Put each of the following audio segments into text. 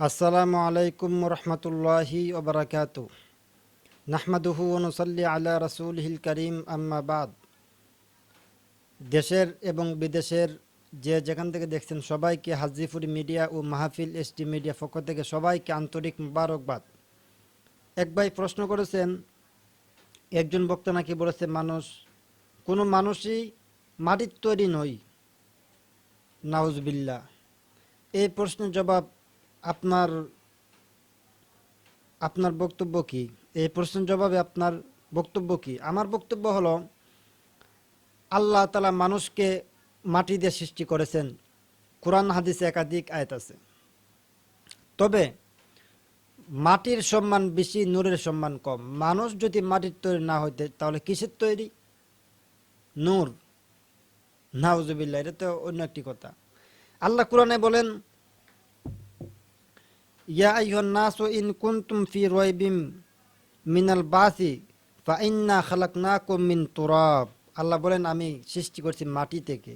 আসসালামু আলাইকুম রহমতুল্লাহি ওবরাকাতু নাহমাদুহু অনুসল্লি আলা রসুলহিল করিম, আম্মা বাদ। দেশের এবং বিদেশের যে যেখান থেকে দেখছেন সবাইকে হাজিফুরি মিডিয়া ও মাহফিল এস এসটি মিডিয়া পক্ষ থেকে সবাইকে আন্তরিক মুবারকবাদ। এক ভাই প্রশ্ন করেছেন, একজন বক্তা নাকি বলেছে, মানুষ, কোনো মানুষই মাটির তৈরি নয় নাউজবিল্লা এই প্রশ্নের জবাব আপনার আপনার বক্তব্য কি? এই প্রশ্নের জবাবে আপনার বক্তব্য কি? আমার বক্তব্য হলো, আল্লাহ তালা মানুষকে মাটি দিয়ে সৃষ্টি করেছেন। কোরআন, হাদিসে একাধিক আয়াত আছে। তবে মাটির সম্মান বেশি, নূরের সম্মান কম। মানুষ যদি মাটির তৈরি না হইতে, তাহলে কিসের তৈরি? নূর। নাউজুবিল্লাহ, এটা তো অন্য একটি কথা। আল্লাহ কোরআনে বলেন ইয়া আইয়ুহান নাসু ইন কুনতুম ফি রাইবিম মিনাল বাসি ফা ইন্না খালাকনাকুম মিন তুরাব আল্লাহ বলেন, আমি সৃষ্টি করছি মাটি থেকে।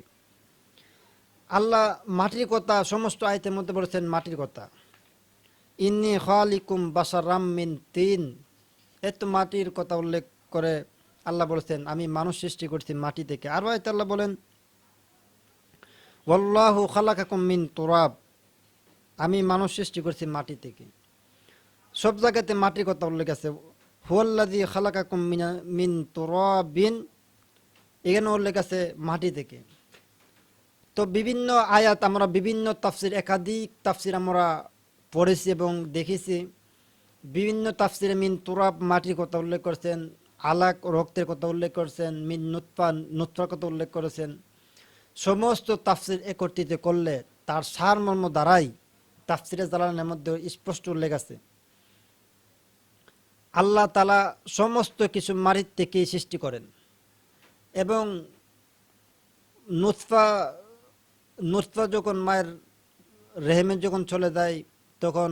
আল্লাহ মাটির কথা, সমস্ত আয়তের মধ্যে বলেছেন মাটির কথা। ইন্নি খালিকুম বাসারাম মিন তিন। এত মাটির কথা উল্লেখ করে আল্লাহ বলেছেন, আমি মানুষ সৃষ্টি করছি মাটি থেকে। আরও আয়তে আল্লাহ বলেন, ওয়াল্লাহু খালাকাকুম মিন তুরাব। আমি মানুষ সৃষ্টি করছি মাটি থেকে। সব জায়গাতে মাটির কথা উল্লেখ আছে। হুয়াল্লাদি খালাকাকুম মিনা, মিন তুরাবিন এখানে উল্লেখ আছে মাটি থেকে। তো বিভিন্ন আয়াত আমরা বিভিন্ন তাফসির, একাধিক তাফসির আমরা পড়েছি এবং দেখেছি। বিভিন্ন তাফসিরে মিন তুরাব মাটির কথা উল্লেখ করেছেন, আলাক রক্তের কথা উল্লেখ করেছেন, মিন নুৎপা নুৎফার কথা উল্লেখ করেছেন। সমস্ত তাফসির একত্রিত করলে তার সারমর্ম দ্বারাই তাফসিরে জালানের মধ্যে স্পষ্ট উল্লেখ আছে। আল্লাহ তালা সমস্ত কিছু মারির থেকেই সৃষ্টি করেন এবং নুৎফা নুৎফা যখন মায়ের রেহেমে যখন চলে যায়, তখন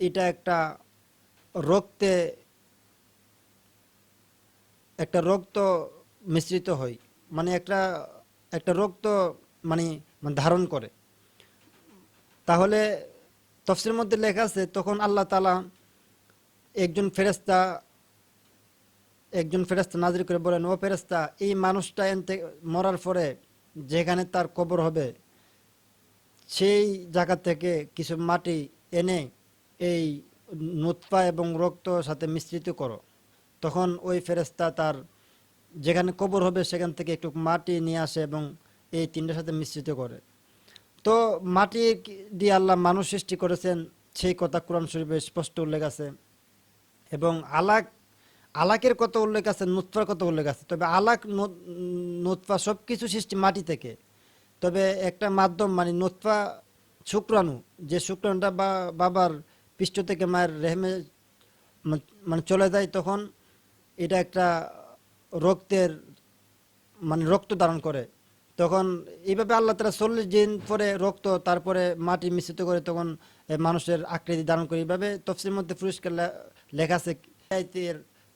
এটা একটা রক্তে, একটা রক্ত মিশ্রিত হয় মানে একটা একটা রক্ত মানে মানে ধারণ করে। তাহলে তফসির মধ্যে লেখা আছে, তখন আল্লাহ তালা একজন ফেরেস্তা একজন ফেরেস্তা নাজির করে বলেন, ও ফেরেস্তা এই মানুষটা এনতে, মরার পরে যেখানে তার কবর হবে, সেই জায়গা থেকে কিছু মাটি এনে এই নুৎপা এবং রক্ত সাথে মিশ্রিত করো। তখন ওই ফেরেস্তা তার যেখানে কবর হবে সেখান থেকে একটু মাটি নিয়ে আসে এবং এই তিনটার সাথে মিশ্রিত করে। তো মাটি দিয়ে আল্লাহ মানুষ সৃষ্টি করেছেন, সেই কথা কোরআন শরীফে স্পষ্ট উল্লেখ আছে। এবং আলাক, আলাকের কত উল্লেখ আছে নুৎফার কত উল্লেখ আছে। তবে আলাক নুৎফা সব কিছু সৃষ্টি মাটি থেকে। তবে একটা মাধ্যম মানে নুৎফা শুক্রাণু, যে শুক্রাণুটা বা, বাবার পৃষ্ঠ থেকে মায়ের রেহমে মানে চলে যায় তখন, এটা একটা রক্তের মানে রক্ত ধারণ করে। তখন এইভাবে আল্লাহ তালা চল্লিশ দিন পরে রক্ত, তারপরে মাটি মিশ্রিত করে তখন মানুষের আকৃতি ধারণ করে। এইভাবে তফসির মধ্যে পুরস্কার লেখা আছে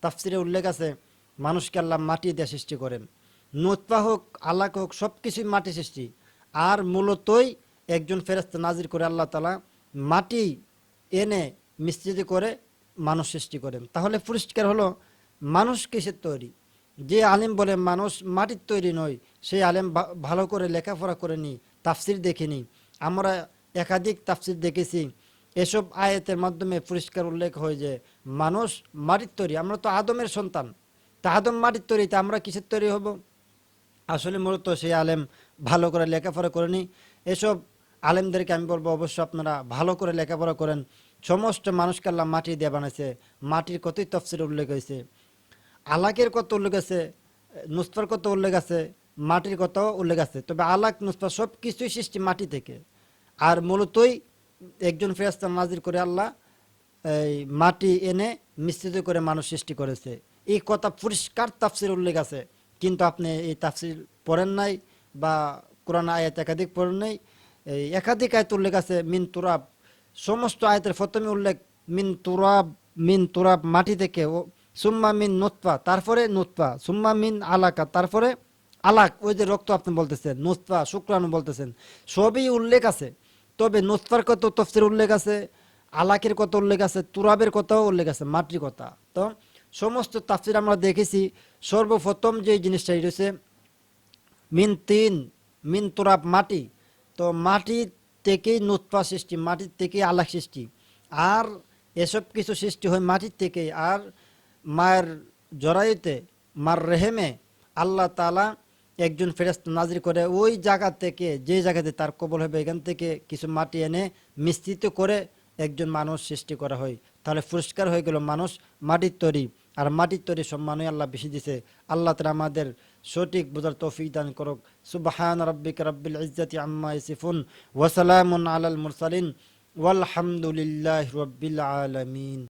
তাফসিরে উল্লেখ আছে, মানুষকে আল্লাহ মাটি দিয়ে সৃষ্টি করেন। নোৎপা হোক আল্লাহ হোক সব কিছুই মাটি সৃষ্টি। আর মূলতই একজন ফেরস্তা নাজির করে আল্লাহ তালা মাটি এনে মিশ্রিত করে মানুষ সৃষ্টি করেন। তাহলে পুরস্কার হলো মানুষ কিসের তৈরি। যে আলেম বলে মানুষ মাটির তৈরি নয়, সেই আলেম ভালো করে লেখাপড়া করে নি, তাফসির দেখিনি আমরা একাধিক তাফসির দেখেছি। এসব আয়াতের মাধ্যমে পরিষ্কার উল্লেখ হয় যে, মানুষ মাটির তৈরি, আমরা তো আদমের সন্তান। তা আদম মাটির তৈরি তা আমরা কিসের তৈরি হব? আসলে মূলত সেই আলেম ভালো করে লেখাপড়া করেনি এসব আলেমদেরকে আমি বলব অবশ্য আপনারা ভালো করে লেখাপড়া করেন। সমস্ত মানুষকে আল্লাহ মাটি দিয়ে বানাইছে। মাটির কতই তফসির উল্লেখ হয়েছে। আলাকের কত উল্লেখ আছে নুসফার কত উল্লেখ আছে, মাটির কত উল্লেখ আছে? তবে আলাক নুসফা সব কিছুই সৃষ্টি মাটি থেকে। আর মূলতই একজন ফেরাস্তা নাজির করে আল্লাহ, এই মাটি এনে মিশ্রিত করে মানুষ সৃষ্টি করেছে। এই কথা পরিষ্কার তাফসির উল্লেখ আছে। কিন্তু আপনি এই তাফসির পড়েন নাই বা কোরআন আয়াত একাধিক পড়েন নাই, এই একাধিক আয়ত উল্লেখ আছে, মিন তুরাব। সমস্ত আয়তের প্রথমে উল্লেখ, মিন তুরাব মিন তুরাব মাটি থেকে সুম্মা মিন নোৎপা তারপরে নোৎপা সুম্মা মিন আলাকা, তারপরে আলাক, ওই যে রক্ত আপনি বলতেছেন নোৎপা শুক্রাণু বলতেছেন, সবই উল্লেখ আছে। তবে নুৎফার কত তফসির উল্লেখ আছে? আলাকের কত উল্লেখ আছে? তুরাবের কথাও উল্লেখ আছে? মাটির কথা। তো সমস্ত তাফসির আমরা দেখেছি, সর্বপ্রথম যে জিনিসটা রয়েছে, মিন তিন, মিন তুরাব মাটি। তো মাটি থেকেই নুৎফা সৃষ্টি মাটির থেকেই আলাক সৃষ্টি। আর এসব কিছু সৃষ্টি হয় মাটির থেকে আর মায়ের জরায়ুতে, মার রেহেমে আল্লাহ তালা একজন ফেরেস্ত নাজির করে ওই জায়গা থেকে, যে জায়গাতে তার কবল হবে, এখান থেকে কিছু মাটি এনে মিশ্রিত করে একজন মানুষ সৃষ্টি করা হয়। তাহলে পুরস্কার হয়ে গেল মানুষ মাটির তৈরি। আর মাটির তৈরি সম্মানই আল্লাহ বেশি দিছে। আল্লাহ তালা আমাদের সঠিক বোঝার তৌফিক দান করুক। সুবাহান রব্বিক রব্বিল ইজ্জাতি আম্মা ইয়াসিফুন ওয়াসালামুন আলাল মুরসালিন। ওয়ালহামদুলিল্লাহি রাব্বিল আলামিন।